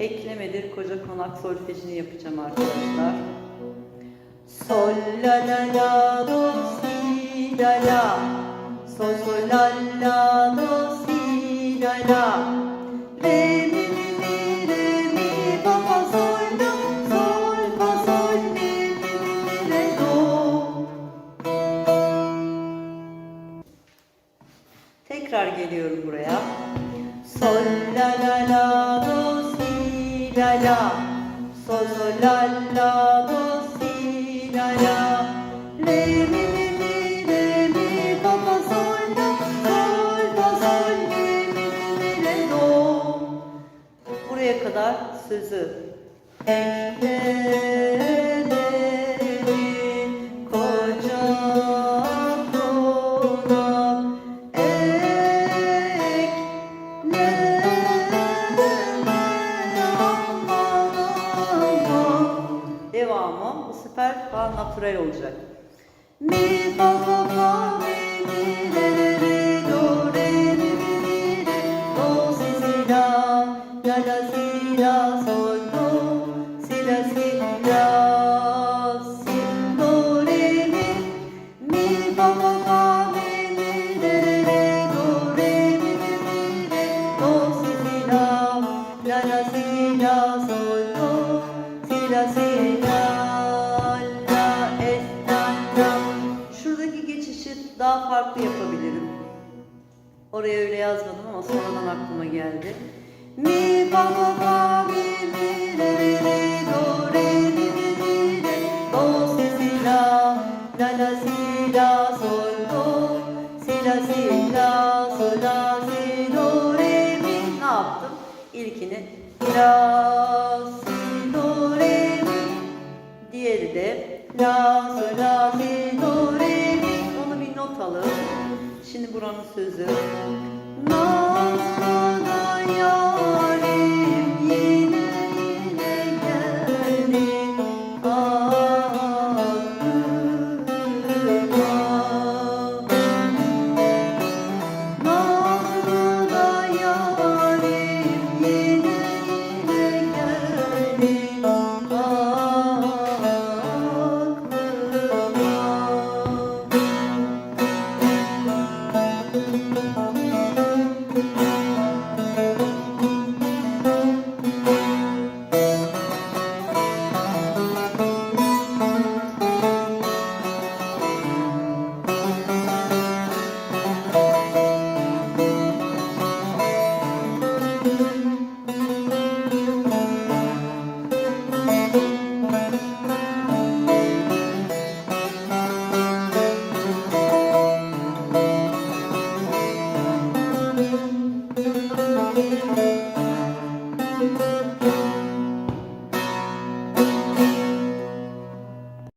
eklemedir koca konak solfejini yapacağım arkadaşlar. Sol la la la do si la la Sol sol la la do si la la Re mi mi mi re mi fa fa sol do Sol fa sol mi mi mi re do Tekrar geliyorum buraya. Sol la la la si la la Sol la la do si la la Re mi mi mi re mi fa fa sol do Sol fa sol mi mi mi re do Buraya kadar sözü. Eklemedim Devamı bu sefer daha natürel olacak. Mi fa yapabilirim. Oraya öyle yazmadım ama sonradan aklıma geldi. Mi fa fa fa mi mi re re re do re mi mi mi re do si si la la la si la sol do si la si la sol la si do re mi ne yaptım? İlkini la si do re mi diğeri de la sol la si do re not alın. Şimdi buranın sözü